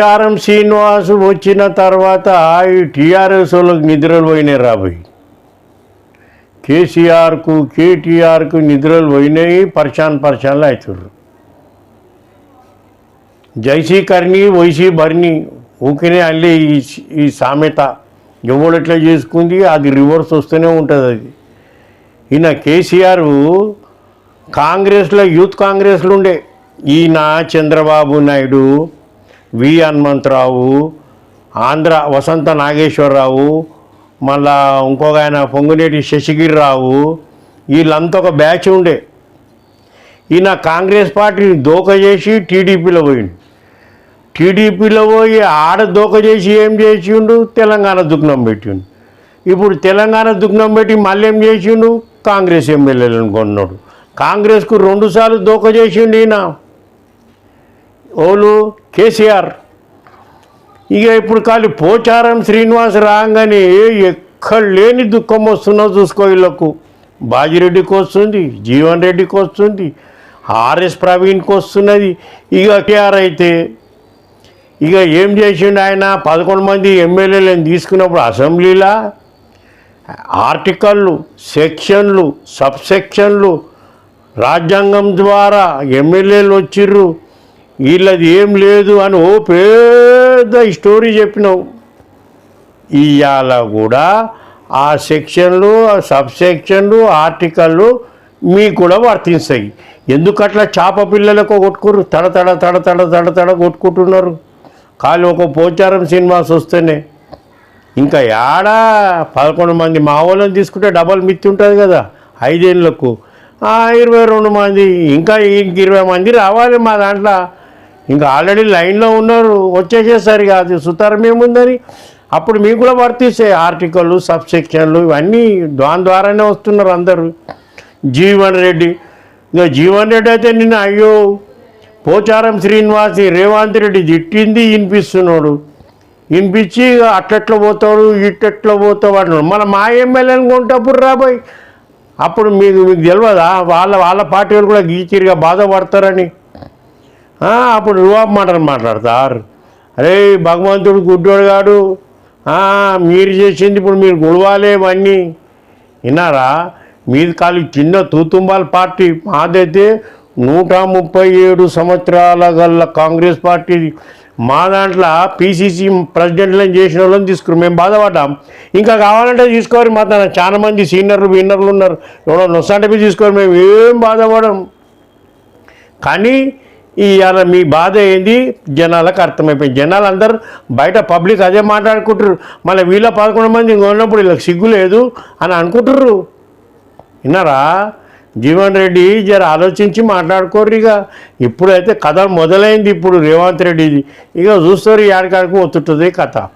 పోచారం శ్రీనివాస్ వచ్చిన తర్వాత ఈ టీఆర్ఎస్ వాళ్ళకి నిద్రలు పోయినాయి రాబోయి కేసీఆర్కు కేటీఆర్కు నిద్రలు పోయినాయి పరిశాన్ పరిశాన్లు అవుతుర్రు జైసీ కర్ణి వైసీ భర్ణి ఊకినే అల్లే ఈ ఈ సామెత ఎవడు చేసుకుంది? అది రివర్స్ వస్తూనే ఉంటుంది అది. ఈయన కేసీఆర్ కాంగ్రెస్లో యూత్ కాంగ్రెస్లు ఉండే. ఈయన చంద్రబాబు నాయుడు వి హనుమంతరావు ఆంధ్ర వసంత నాగేశ్వరరావు మళ్ళా ఇంకొక ఆయన పొంగునేటి శశిగిరిరావు వీళ్ళంతా ఒక బ్యాచ్ ఉండే. ఈయన కాంగ్రెస్ పార్టీని దోక చేసి టీడీపీలో పోయిండు. టీడీపీలో పోయి ఆడ దోక చేసి ఏం చేసిండు? తెలంగాణ దుగ్నం పెట్టిండు. ఇప్పుడు తెలంగాణ దుగ్నం పెట్టి మళ్ళీ ఏం చేసిండు? కాంగ్రెస్ ఎమ్మెల్యేలను కొన్నాడు. కాంగ్రెస్కు రెండుసార్లు దోక చేసిండు ఈయన. ఓలు కేసీఆర్. ఇక ఇప్పుడు ఖాళీ పోచారం శ్రీనివాస్ రాగానే ఎక్కడ లేని దుఃఖం వస్తుందో చూసుకో వీళ్ళకు. బాజిరెడ్డికి వస్తుంది జీవన్ రెడ్డికి వస్తుంది ఆర్ఎస్ ప్రవీణ్కి వస్తున్నది. ఇక కేఆర్ అయితే ఇక ఏం చేసిండు ఆయన? పదకొండు మంది ఎమ్మెల్యేలను తీసుకున్నప్పుడు అసెంబ్లీలా? ఆర్టికల్లు సెక్షన్లు సబ్ సెక్షన్లు రాజ్యాంగం ద్వారా ఎమ్మెల్యేలు వచ్చిర్రు. వీళ్ళది ఏం లేదు అని ఓ పెద్ద స్టోరీ చెప్పినావు. ఇవాళ కూడా ఆ సెక్షన్లు ఆ సబ్ సెక్షన్లు ఆర్టికల్లు మీకు కూడా వర్తిస్తాయి. ఎందుకట్లా చేప పిల్లలకు కొట్టుకురు తడ తడ తడ తడ తడ తడ కొట్టుకుంటున్నారు. ఖాళీ ఒక పోచారం సినిమాస్ వస్తేనే. ఇంకా ఏడా పదకొండు మంది మా వాళ్ళని తీసుకుంటే డబల్ మిత్తి ఉంటుంది కదా ఐదేళ్ళకు ఇరవై రెండు మంది ఇంకా ఇంక ఇరవై మంది రావాలి మా దాంట్లో. ఇంకా ఆల్రెడీ లైన్లో ఉన్నారు వచ్చేసేసరి కాదు సుతారం ఏముందని అప్పుడు మీకు కూడా వర్తిస్తాయి ఆర్టికల్లు సబ్ సెక్షన్లు ఇవన్నీ దాని ద్వారానే వస్తున్నారు అందరూ. జీవన్ రెడ్డి ఇక జీవన్ రెడ్డి అయితే నిన్న అయ్యో పోచారం శ్రీనివాసి రేవంత్ రెడ్డి తిట్టింది వినిపిస్తున్నాడు. వినిపించి ఇక పోతాడు ఇట్టెట్లా పోతావు అంటున్నాడు మన మా ఎమ్మెల్యేని కొంటప్పుడు రాబోయ్ అప్పుడు మీకు మీకు తెలియదా వాళ్ళ వాళ్ళ పార్టీ వాళ్ళు కూడా గీచిరిగా బాధపడతారని. అప్పుడు రువాబ్ మాటలు మాట్లాడతారు. అరే భగవంతుడు గుడ్డోడు కాడు. మీరు చేసింది ఇప్పుడు మీరు గుడవాలే ఇవన్నీ. విన్నారా? మీది కాలు చిన్న తూతుంబాల పార్టీ. మాదైతే నూట ముప్పై ఏడు సంవత్సరాల గల కాంగ్రెస్ పార్టీ. మా దాంట్లో పీసీసీ ప్రెసిడెంట్లను చేసిన వాళ్ళని తీసుకురు. మేము బాధపడ్డాం. ఇంకా కావాలంటే తీసుకోరు. మా తన చాలా మంది సీనియర్లు విన్నర్లు ఉన్నారు. ఎవడో నొస్సంటే తీసుకోరు. మేము ఏం బాధపడం? కానీ ఇవాళ మీ బాధ ఏంది? జనాలకు అర్థమైపోయింది. జనాలు అందరూ బయట పబ్లిక్ అదే మాట్లాడుకుంటారు మళ్ళీ వీళ్ళ పదకొండు మంది ఇంక ఉన్నప్పుడు వీళ్ళకి సిగ్గు లేదు అని అనుకుంటుర్రు. విన్నారా? జీవన్ రెడ్డి జర ఆలోచించి మాట్లాడుకోర్రు ఇక. ఇప్పుడైతే కథ మొదలైంది ఇప్పుడు రేవంత్ రెడ్డిది. ఇక చూస్తారు యాడికాడికి ఒత్తుంటుంది కథ.